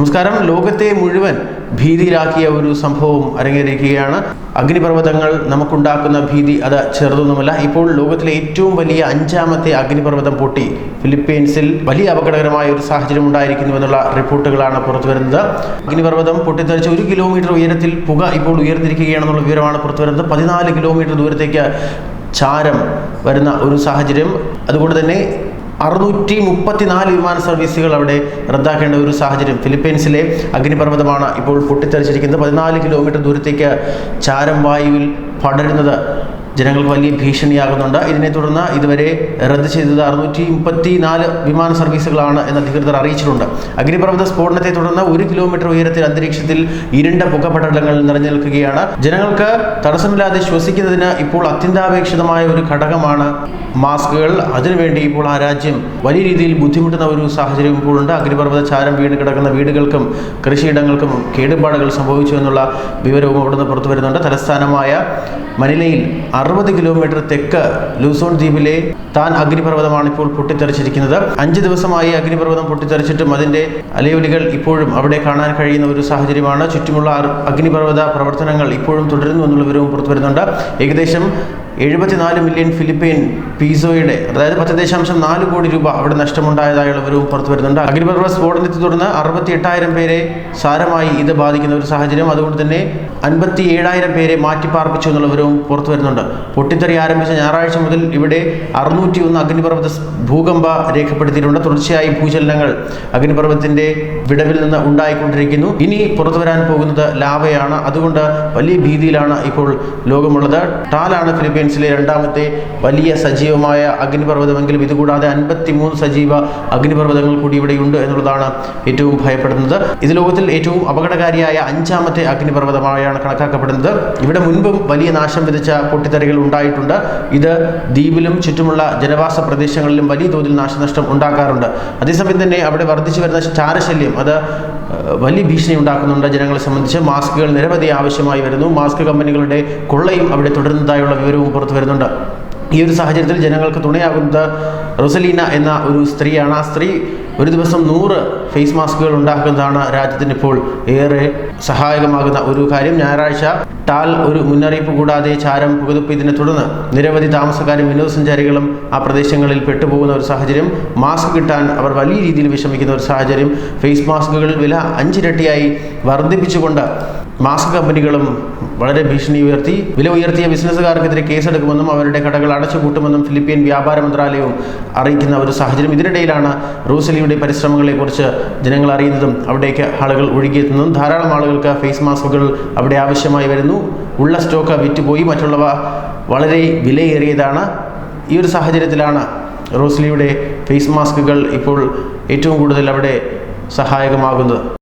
നമസ്കാരം. ലോകത്തെ മുഴുവൻ ഭീതിയിലാക്കിയ ഒരു സംഭവം അരങ്ങേറിയിരിക്കുകയാണ്. അഗ്നിപർവതങ്ങൾ നമുക്കുണ്ടാക്കുന്ന ഭീതി അത് ചെറുതൊന്നുമല്ല. ഇപ്പോൾ ലോകത്തിലെ ഏറ്റവും വലിയ അഞ്ചാമത്തെ അഗ്നിപർവതം പൊട്ടി ഫിലിപ്പീൻസിൽ വലിയ അപകടകരമായ ഒരു സാഹചര്യം ഉണ്ടായിരിക്കുന്നുവെന്നുള്ള റിപ്പോർട്ടുകളാണ് പുറത്തു വരുന്നത്. അഗ്നിപർവതം പൊട്ടിത്തെറിച്ച് ഒരു കിലോമീറ്റർ ഉയരത്തിൽ പുക ഇപ്പോൾ ഉയർന്നിരിക്കുകയാണെന്നുള്ള വിവരമാണ് പുറത്തു വരുന്നത്. പതിനാല് കിലോമീറ്റർ ദൂരത്തേക്ക് ചാരം വരുന്ന ഒരു സാഹചര്യം. അതുകൊണ്ട് തന്നെ അറുന്നൂറ്റി മുപ്പത്തിനാല് വിമാന സർവീസുകൾ അവിടെ റദ്ദാക്കേണ്ട ഒരു സാഹചര്യം ഫിലിപ്പീൻസിലെ അഗ്നിപർവതമാണ് ഇപ്പോൾ പൊട്ടിത്തെറിച്ചിരിക്കുന്നത്. പതിനാല് കിലോമീറ്റർ ദൂരത്തേക്ക് ചാരം വായുവിൽ പടരുന്നത് ജനങ്ങൾക്ക് വലിയ ഭീഷണിയാകുന്നുണ്ട്. ഇതിനെ തുടർന്ന് ഇതുവരെ റദ്ദ് ചെയ്തത് അറുന്നൂറ്റി മുപ്പത്തി നാല് വിമാന സർവീസുകളാണ് എന്ന് അധികൃതർ അറിയിച്ചിട്ടുണ്ട്. അഗ്നിപർവത സ്ഫോടനത്തെ തുടർന്ന് ഒരു കിലോമീറ്റർ ഉയരത്തിൽ അന്തരീക്ഷത്തിൽ ഇരുണ്ട പുകപടലങ്ങൾ നിറഞ്ഞു നിൽക്കുകയാണ് ജനങ്ങൾക്ക് തടസ്സമില്ലാതെ ശ്വസിക്കുന്നതിന് ഇപ്പോൾ അത്യന്താപേക്ഷിതമായ ഒരു ഘടകമാണ് മാസ്കുകൾ. അതിനുവേണ്ടി ഇപ്പോൾ ആ രാജ്യം വലിയ രീതിയിൽ ബുദ്ധിമുട്ടുന്ന ഒരു സാഹചര്യം ഇപ്പോഴുണ്ട് അഗ്നിപർവത ചാരം വീണ് കിടക്കുന്ന വീടുകൾക്കും കൃഷിയിടങ്ങൾക്കും കേടുപാടുകൾ സംഭവിച്ചു എന്നുള്ള വിവരവും അവിടുന്ന് പുറത്തു വരുന്നുണ്ട്. തലസ്ഥാനമായ മനിലയിൽ അറുപത് കിലോമീറ്റർ തെക്ക് ലൂസോൺ ദ്വീപിലെ താൻ അഗ്നിപർവതമാണ് ഇപ്പോൾ പൊട്ടിത്തെറിച്ചിരിക്കുന്നത്. അഞ്ച് ദിവസമായി അഗ്നിപർവതം പൊട്ടിത്തെറിച്ചിട്ടും അതിന്റെ അലയൊലികൾ ഇപ്പോഴും അവിടെ കാണാൻ കഴിയുന്ന ഒരു സാഹചര്യമാണ്. ചുറ്റുമുള്ള അഗ്നിപർവത പ്രവർത്തനങ്ങൾ ഇപ്പോഴും തുടരുന്നു എന്നുള്ള വിവരവും പുറത്തുവരുന്നുണ്ട്. ഏകദേശം എഴുപത്തിനാല് മില്യൺ ഫിലിപ്പീൻ പീസോയുടെ അതായത് പത്ത് ദശാംശം നാല് കോടി രൂപ അവിടെ നഷ്ടമുണ്ടായതായുള്ള വിവരവും പുറത്തു വരുന്നുണ്ട്. അഗ്നിപർവത സ്ഫോടനത്തെ തുടർന്ന് അറുപത്തി എട്ടായിരം പേരെ സാരമായി ഇത് ബാധിക്കുന്ന ഒരു സാഹചര്യം. അതുകൊണ്ട് തന്നെ അൻപത്തി ഏഴായിരം പേരെ മാറ്റിപ്പാർപ്പിച്ചു എന്നുള്ള വിവരവും പുറത്തു വരുന്നുണ്ട്. പൊട്ടിത്തെറി ആരംഭിച്ച ഞായറാഴ്ച മുതൽ ഇവിടെ അറുന്നൂറ്റി ഒന്ന് അഗ്നിപർവത ഭൂകമ്പ രേഖപ്പെടുത്തിയിട്ടുണ്ട്. തുടർച്ചയായി ഭൂചലനങ്ങൾ അഗ്നിപർവതത്തിന്റെ വിടവിൽ നിന്ന് ഉണ്ടായിക്കൊണ്ടിരിക്കുന്നു. ഇനി പുറത്തു വരാൻ പോകുന്നത് ലാവയാണ്. അതുകൊണ്ട് വലിയ ഭീതിയിലാണ് ഇപ്പോൾ ലോകമുള്ളത്. ടാലാണ് ഫിലിപ്പീൻസിലെ രണ്ടാമത്തെ വലിയ സജീവമായ അഗ്നിപർവതമെങ്കിലും ഇതുകൂടാതെ അൻപത്തി മൂന്ന് സജീവ അഗ്നിപർവതങ്ങൾ കൂടി ഇവിടെയുണ്ട് എന്നുള്ളതാണ് ഏറ്റവും ഭയപ്പെടുന്നത്. ഇത് ലോകത്തിൽ ഏറ്റവും അപകടകാരിയായ അഞ്ചാമത്തെ അഗ്നിപർവതമായാണ് കണക്കാക്കപ്പെടുന്നത്. ഇവിടെ മുൻപും വലിയ നാശം വിതച്ച പൊട്ടിത്തെറികൾ ഉണ്ടായിട്ടുണ്ട്. ഇത് ദ്വീപിലും ചുറ്റുമുള്ള ജനവാസ പ്രദേശങ്ങളിലും വലിയ തോതിൽ നാശനഷ്ടം ഉണ്ടാക്കാറുണ്ട്. അതേസമയം തന്നെ അവിടെ വർദ്ധിച്ചു വരുന്ന ചാരശല്യം അത് വലിയ ഭീഷണി ഉണ്ടാക്കുന്നുണ്ട് ജനങ്ങളെ സംബന്ധിച്ച്. മാസ്കുകൾ നിരവധി ആവശ്യമായി വരുന്നു. മാസ്ക് കമ്പനികളുടെ കൊള്ളയും അവിടെ തുടരുന്നതായുള്ള വിവരവും പുറത്തു വരുന്നുണ്ട്. ഈ ഒരു സാഹചര്യത്തിൽ ജനങ്ങൾക്ക് തുണയാകുന്നത് റൊസലീന എന്ന ഒരു സ്ത്രീയാണ്. ആ സ്ത്രീ ഒരു ദിവസം നൂറ് ഫേസ് മാസ്കുകൾ ഉണ്ടാക്കുന്നതാണ് രാജ്യത്തിന് ഇപ്പോൾ ഏറെ സഹായകമാകുന്ന ഒരു കാര്യം. ഞായറാഴ്ച ടാൽ ഒരു മുന്നറിയിപ്പ് കൂടാതെ ചാരം പുകതുപ്പിയതിനെ തുടർന്ന് നിരവധി താമസക്കാരും വിനോദസഞ്ചാരികളും ആ പ്രദേശങ്ങളിൽ പെട്ടുപോകുന്ന ഒരു സാഹചര്യം. മാസ്ക് കിട്ടാൻ അവർ വലിയ രീതിയിൽ വിഷമിക്കുന്ന ഒരു സാഹചര്യം. ഫേസ് മാസ്കുകൾ വില അഞ്ചിരട്ടിയായി വർദ്ധിപ്പിച്ചുകൊണ്ട് മാസ്ക് കമ്പനികളും വളരെ ഭീഷണി ഉയർത്തി വില ഉയർത്തിയ ബിസിനസ്സുകാർക്കെതിരെ കേസെടുക്കുമെന്നും അവരുടെ കടകൾ അടച്ചുപൂട്ടുമെന്നും ഫിലിപ്പീൻ വ്യാപാര മന്ത്രാലയവും അറിയിക്കുന്ന ഒരു സാഹചര്യം ഇതിനിടയിലാണ് റൂസലിയുടെ പരിശ്രമങ്ങളെക്കുറിച്ച് ജനങ്ങൾ അറിയുന്നതും അവിടേക്ക് ആളുകൾ ഒഴുകിയെത്തുന്നതും. ധാരാളം ആളുകൾക്ക് ഫേസ് മാസ്കുകൾ അവിടെ ആവശ്യമായി വരുന്നു. ഉള്ള സ്റ്റോക്ക് വിറ്റുപോയി. മറ്റുള്ളവ വളരെ വിലയേറിയതാണ്. ഈ ഒരു സാഹചര്യത്തിലാണ് റോസ്ലിയുടെ ഫേസ് മാസ്കുകൾ ഇപ്പോൾ ഏറ്റവും കൂടുതൽ അവിടെ സഹായകമാകുന്നത്.